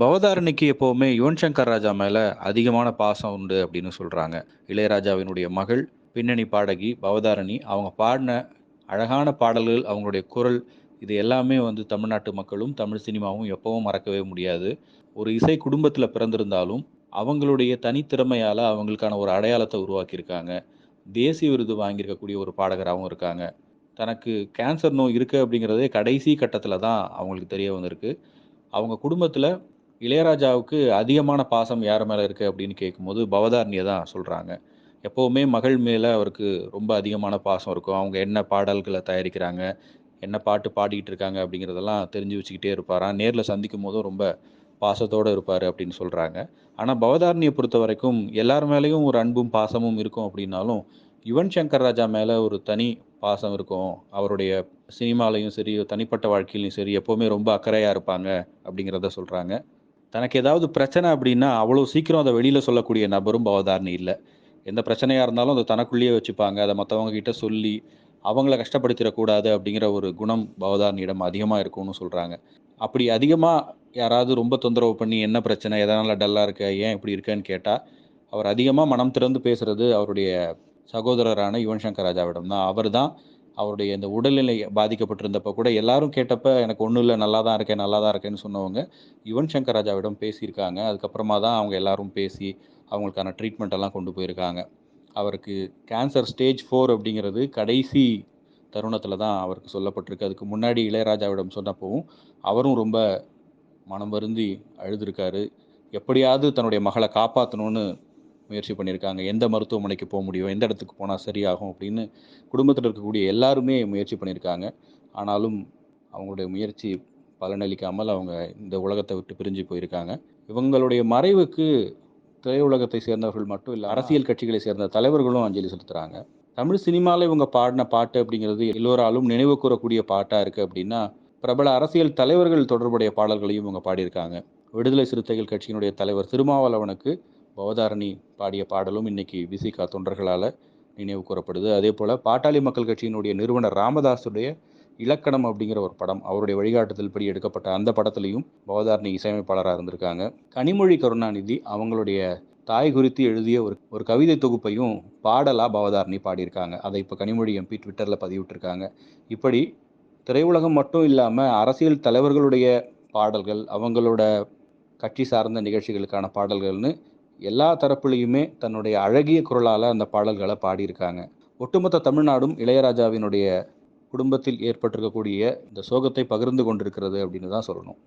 பவதாரணிக்கு எப்போவுமே யுவன் சங்கர் ராஜா மேல அதிகமான பாசம் உண்டு அப்படின்னு சொல்றாங்க. இளையராஜாவினுடைய மகள், பின்னணி பாடகி பவதாரணி. அவங்க பாடின அழகான பாடல்கள், அவங்களுடைய குரல் இது எல்லாமே வந்து தமிழ்நாட்டு மக்களும், தமிழ் சினிமாவும் எப்பவும் மறக்கவே முடியாது. ஒரு இசை குடும்பத்தில் பிறந்திருந்தாலும், அவங்களுடைய தனித்திறமையால் அவங்களுக்கான ஒரு அடையாளத்தை உருவாக்கியிருக்காங்க. தேசிய விருது வாங்கியிருக்கக்கூடிய ஒரு பாடகராகவும் இருக்காங்க. தனக்கு கேன்சர் நோய் இருக்குது அப்படிங்கிறதே கடைசி கட்டத்தில் தான் அவங்களுக்கு தெரிய வந்திருக்கு. அவங்க குடும்பத்தில் இளையராஜாவுக்கு அதிகமான பாசம் யார் மேலே இருக்குது அப்படின்னு கேட்கும்போது, பவதாரணியை தான் சொல்கிறாங்க எப்போவுமே மகள் மேலே அவருக்கு ரொம்ப அதிகமான பாசம் இருக்கும். அவங்க என்ன பாடல்களை தயாரிக்கிறாங்க, என்ன பாட்டு பாடிக்கிட்டு இருக்காங்க அப்படிங்கிறதெல்லாம் தெரிஞ்சு வச்சுக்கிட்டே இருப்பாராம். நேரில் சந்திக்கும் போதும் ரொம்ப பாசத்தோடு இருப்பார் அப்படின்னு சொல்கிறாங்க ஆனால் பவதாரணியை பொறுத்த வரைக்கும் எல்லார் மேலேயும் ஒரு அன்பும், பாசமும் இருக்கும் அப்படின்னாலும், யுவன் சங்கர் ராஜா மேலே ஒரு தனி பாசம் இருக்கும். அவருடைய சினிமாலையும் சரி, தனிப்பட்ட வாழ்க்கையிலையும் சரி, எப்போவுமே ரொம்ப அக்கறையாக இருப்பாங்க அப்படிங்கிறத சொல்கிறாங்க தனக்கு ஏதாவது பிரச்சனை அப்படின்னா, அவ்வளோ சீக்கிரம் அதை வெளியில் சொல்லக்கூடிய நபரும் பவதாரணி இல்லை எந்த பிரச்சனையாக இருந்தாலும் அதை தனக்குள்ளேயே வச்சுப்பாங்க. அதை மற்றவங்க கிட்ட சொல்லி, அவங்கள கஷ்டப்படுத்திடக்கூடாது அப்படிங்கிற ஒரு குணம் பவதாரணியிடம் அதிகமாக இருக்கும்னு சொல்கிறாங்க அப்படி அதிகமாக யாராவது ரொம்ப தொந்தரவு பண்ணி, என்ன பிரச்சனை? எதனால் டல்லாக இருக்க? ஏன் இப்படி இருக்கேன்னு கேட்டால் அவர் அதிகமாக மனம் திறந்து பேசுகிறது அவருடைய சகோதரரான யுவன் சங்கர் ராஜாவிடம் தான். அவர் தான் அவருடைய இந்த உடல்நிலை பாதிக்கப்பட்டிருந்தப்ப கூட எல்லாரும் கேட்டப்ப, "எனக்கு ஒன்றும் இல்லை நல்லா தான் இருக்கேன், நல்லா தான் இருக்கேன்னு" சொன்னவங்க, யுவன் சங்கர் ராஜாவிடம் பேசியிருக்காங்க. அதுக்கப்புறமா தான் அவங்க எல்லாரும் பேசி, அவங்களுக்கான ட்ரீட்மெண்ட் எல்லாம் கொண்டு போயிருக்காங்க. அவருக்கு கேன்சர் ஸ்டேஜ் ஃபோர் அப்படிங்கிறது கடைசி தருணத்தில் தான் அவருக்கு சொல்லப்பட்டிருக்கு. அதுக்கு முன்னாடி இளையராஜாவிடம் சொன்னப்பவும், அவரும் ரொம்ப மனம் வருந்தி அழுதுருக்காரு. எப்படியாவது தன்னுடைய மகளை காப்பாற்றணும்னு முயற்சி பண்ணியிருக்காங்க. எந்த மருத்துவமனைக்கு போ முடியும்? எந்த இடத்துக்கு போனா சரியாகும்? அப்படின்னு குடும்பத்தில இருக்கக்கூடிய எல்லாருமே முயற்சி பண்ணியிருக்காங்க. ஆனாலும் அவங்களுடைய முயற்சி பலனளிக்காமல் அவங்க இந்த உலகத்த விட்டு பிரிஞ்சு போயிருக்காங்க. இவங்களுடைய மறைவுக்கு திரையுலகத்தை சேர்ந்தவர்கள் மட்டும் இல்ல, அரசியல் கட்சிகளை சேர்ந்த தலைவர்களும் அஞ்சலி செலுத்துறாங்க. தமிழ் சினிமால இவங்க பாடின பாட்டு அப்படிங்கிறது எல்லோராலும் நினைவு கூரக்கூடிய பாட்டா இருக்கு அப்படின்னா, பிரபல அரசியல் தலைவர்கள் தொடர்புடைய பாடல்களையும் இவங்க பாடியிருக்காங்க. விடுதலை சிறுத்தைகள் கட்சியினுடைய தலைவர் திருமாவளவனுக்கு பவதாரணி பாடிய பாடலும் இன்னைக்கு விசிகா தொண்டர்களால் நினைவு கூறப்படுது அதே போல் பாட்டாளி மக்கள் கட்சியினுடைய நிறுவனர் ராமதாஸுடைய இலக்கணம் அப்படிங்கிற ஒரு படம், அவருடைய வழிகாட்டுதல் படி எடுக்கப்பட்ட அந்த படத்துலையும் பவதாரணி இசையமைப்பாளராக இருந்திருக்காங்க. கனிமொழி கருணாநிதி அவங்களுடைய தாய் குறித்து எழுதிய ஒரு ஒரு கவிதை தொகுப்பையும் பாடலாக பவதாரணி பாடியிருக்காங்க. அதை இப்போ கனிமொழி எம்பி ட்விட்டரில் பதிவிட்டிருக்காங்க. இப்படி திரையுலகம் மட்டும் இல்லாமல் அரசியல் தலைவர்களுடைய பாடல்கள், அவங்களோட கட்சி சார்ந்த நிகழ்ச்சிகளுக்கான பாடல்கள்னு எல்லா தரப்புலையுமே தன்னுடைய அழகிய குரலால் அந்த பாடல்களை பாடியிருக்காங்க. ஒட்டுமொத்த தமிழ்நாடும் இளையராஜாவினுடைய குடும்பத்தில் ஏற்பட்டிருக்கக்கூடிய இந்த சோகத்தை பகிர்ந்து கொண்டிருக்கிறது அப்படின்னு தான் சொல்லணும்.